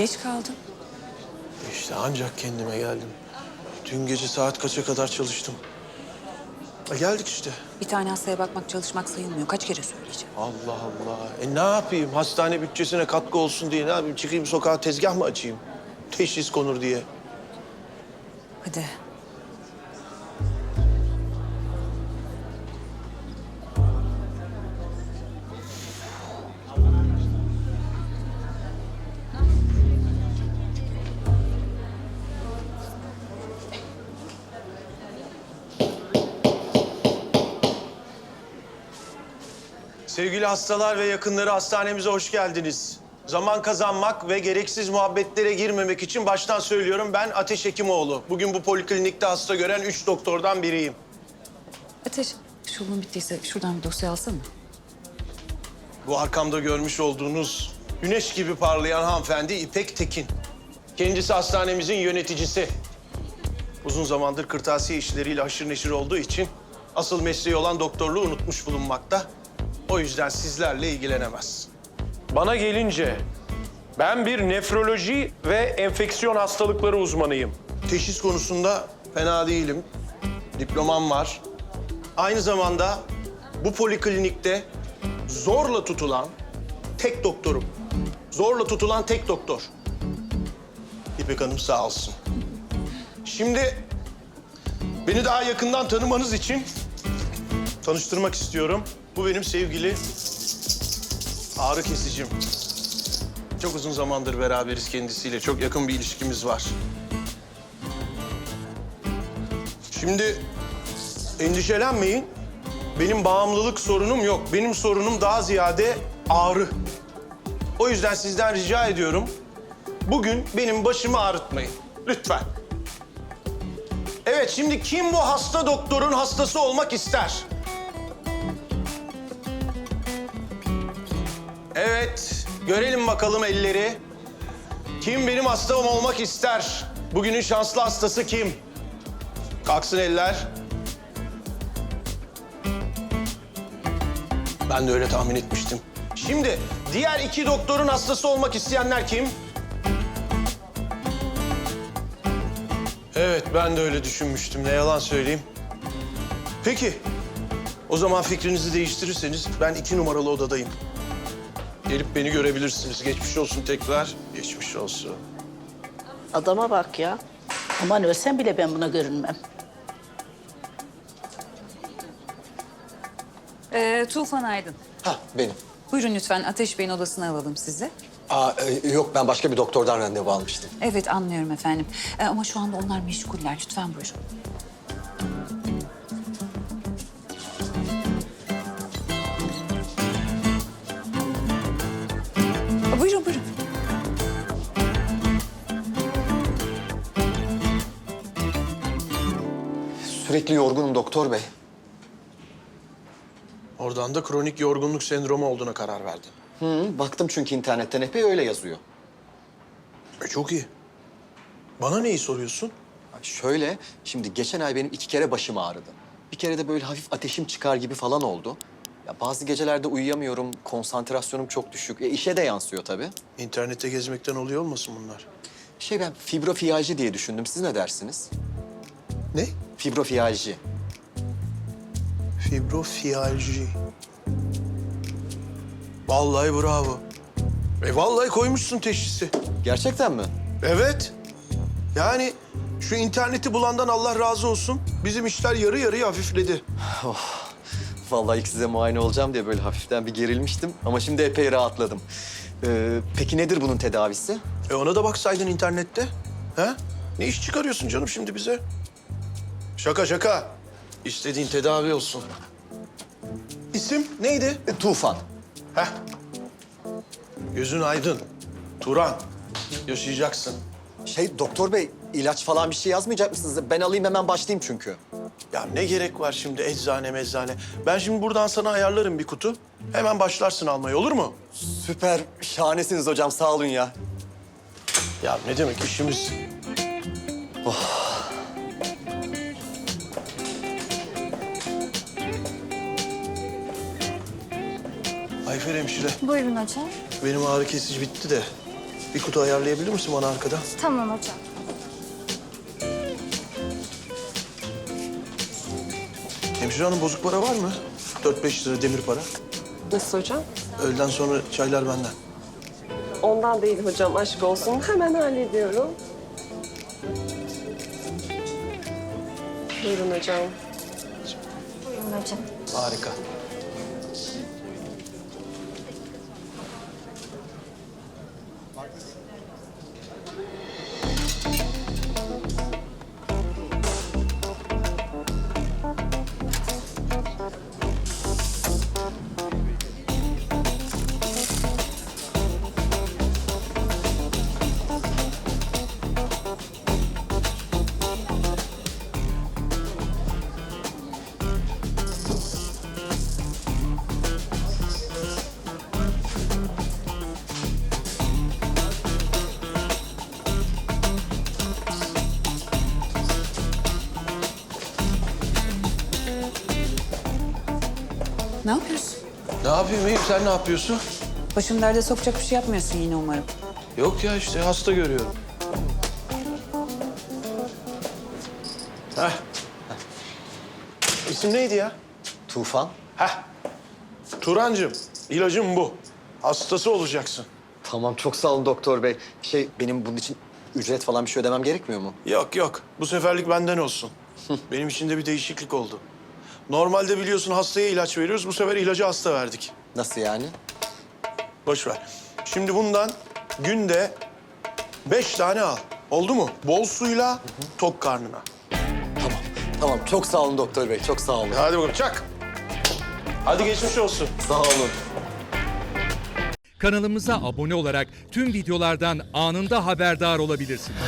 Geç kaldın. İşte ancak kendime geldim. Dün gece saat kaça kadar çalıştım. E geldik işte. Bir tane hastaya bakmak çalışmak sayılmıyor. Kaç kere söyleyeceğim. Allah Allah. E ne yapayım? Hastane bütçesine katkı olsun diye ne yapayım? Çıkayım sokağa tezgah mı açayım? Teşhis konur diye. Hadi. Sevgili hastalar ve yakınları hastanemize hoş geldiniz. Zaman kazanmak ve gereksiz muhabbetlere girmemek için baştan söylüyorum ben Ateş Hekimoğlu. Bugün bu poliklinikte hasta gören üç doktordan biriyim. Ateş, şulun bittiyse şuradan bir dosya alsana. Bu arkamda görmüş olduğunuz güneş gibi parlayan hanımefendi İpek Tekin. Kendisi hastanemizin yöneticisi. Uzun zamandır kırtasiye işleriyle haşır neşir olduğu için asıl mesleği olan doktorluğu unutmuş bulunmakta. O yüzden sizlerle ilgilenemez. Bana gelince ben bir nefroloji ve enfeksiyon hastalıkları uzmanıyım. Teşhis konusunda fena değilim. Diplomam var. Aynı zamanda bu poliklinikte zorla tutulan tek doktorum. Zorla tutulan tek doktor. İpek Hanım sağ olsun. Şimdi beni daha yakından tanımanız için tanıştırmak istiyorum. Bu benim sevgili ağrı kesicim. Çok uzun zamandır beraberiz kendisiyle. Çok yakın bir ilişkimiz var. Şimdi endişelenmeyin. Benim bağımlılık sorunum yok. Benim sorunum daha ziyade ağrı. O yüzden sizden rica ediyorum. Bugün benim başımı ağrıtmayın. Lütfen. Şimdi kim bu hasta doktorun hastası olmak ister? Evet, görelim bakalım elleri. Kim benim hastam olmak ister? Bugünün şanslı hastası kim? Kalksın eller. Ben de öyle tahmin etmiştim. Şimdi diğer iki doktorun hastası olmak isteyenler kim? Evet, ben de öyle düşünmüştüm. Ne yalan söyleyeyim. Peki, o zaman fikrinizi değiştirirseniz ben iki numaralı odadayım. Gelip beni görebilirsiniz. Geçmiş olsun tekrar. Geçmiş olsun. Adama bak ya. Aman ölsem bile ben buna görünmem. Ee, Tufan Aydın. Ha benim. Buyurun lütfen Ateş Bey'in odasına alalım sizi. Aa, e, yok ben başka bir doktordan randevu almıştım. Evet anlıyorum efendim. Ee, ama şu anda onlar meşguller. Lütfen buyurun. Aa, Buyurun buyurun. Sürekli yorgunum doktor bey. Oradan da kronik yorgunluk sendromu olduğuna karar verdin. Hı, baktım çünkü internetten epey öyle yazıyor. E, çok iyi. Bana neyi soruyorsun? Şöyle, şimdi geçen ay benim iki kere başım ağrıdı. Bir kere de böyle hafif ateşim çıkar gibi falan oldu. Ya bazı gecelerde uyuyamıyorum, konsantrasyonum çok düşük. E, işe de yansıyor tabii. İnternette gezmekten oluyor olmasın bunlar? Şey ben fibrofiyalji diye düşündüm. Siz ne dersiniz? Ne? Fibrofiyalji. Fibrofiyalji. Vallahi bravo. E vallahi koymuşsun teşhisi. Gerçekten mi? Evet. Yani şu interneti bulandan Allah razı olsun. Bizim işler yarı yarıya hafifledi. Vallahi ilk size muayene olacağım diye böyle hafiften bir gerilmiştim. Ama şimdi epey rahatladım. Ee, peki nedir bunun tedavisi? E ona da baksaydın internette. Ha? Ne iş çıkarıyorsun canım şimdi bize? Şaka şaka. İstediğin tedavi olsun. İsim neydi? E, Tufan. Heh. Gözün aydın. Turan. Yaşayacaksın. Şey doktor bey ilaç falan bir şey yazmayacak mısınız? Ben alayım hemen başlayayım çünkü. Ya ne gerek var şimdi eczane mezzane. Ben şimdi buradan sana ayarlarım bir kutu. Hemen başlarsın almaya olur mu? Süper. Şahanesiniz hocam sağ olun ya. Ya ne demek işimiz... Ayfer hemşire, Buyurun hocam. benim ağrı kesici bitti de Bir kutu ayarlayabilir misin bana arkada? Tamam hocam. Hemşire hanım bozuk para var mı? 4-5 lira demir para. Nasıl hocam? Öğleden sonra çaylar benden. Ondan değil hocam aşk olsun. Hemen hallediyorum. Buyurun hocam. Buyurun hocam. Harika. Ne yapıyorsun? Ne yapayım Eyüp sen ne yapıyorsun? Başım derde sokacak bir şey yapmıyorsun yine umarım. Yok ya işte hasta görüyorum. Heh. İsim neydi ya? Tufan. Heh. Turancığım, ilacım bu. Hastası olacaksın. Tamam çok sağ olun doktor bey. Şey benim bunun için ücret falan bir şey ödemem gerekmiyor mu? Yok yok, bu seferlik benden olsun. Benim için de bir değişiklik oldu. Normalde biliyorsun hastaya ilaç veriyoruz, bu sefer ilacı hasta verdik. Nasıl yani? Boş ver. Şimdi bundan günde beş tane al. Oldu mu? Bol suyla, tok karnına. Tamam. Tamam çok sağ olun doktor bey. Çok sağ olun. Hadi bakalım çak. Hadi geçmiş olsun. Sağ olun. Kanalımıza abone olarak tüm videolardan anında haberdar olabilirsiniz.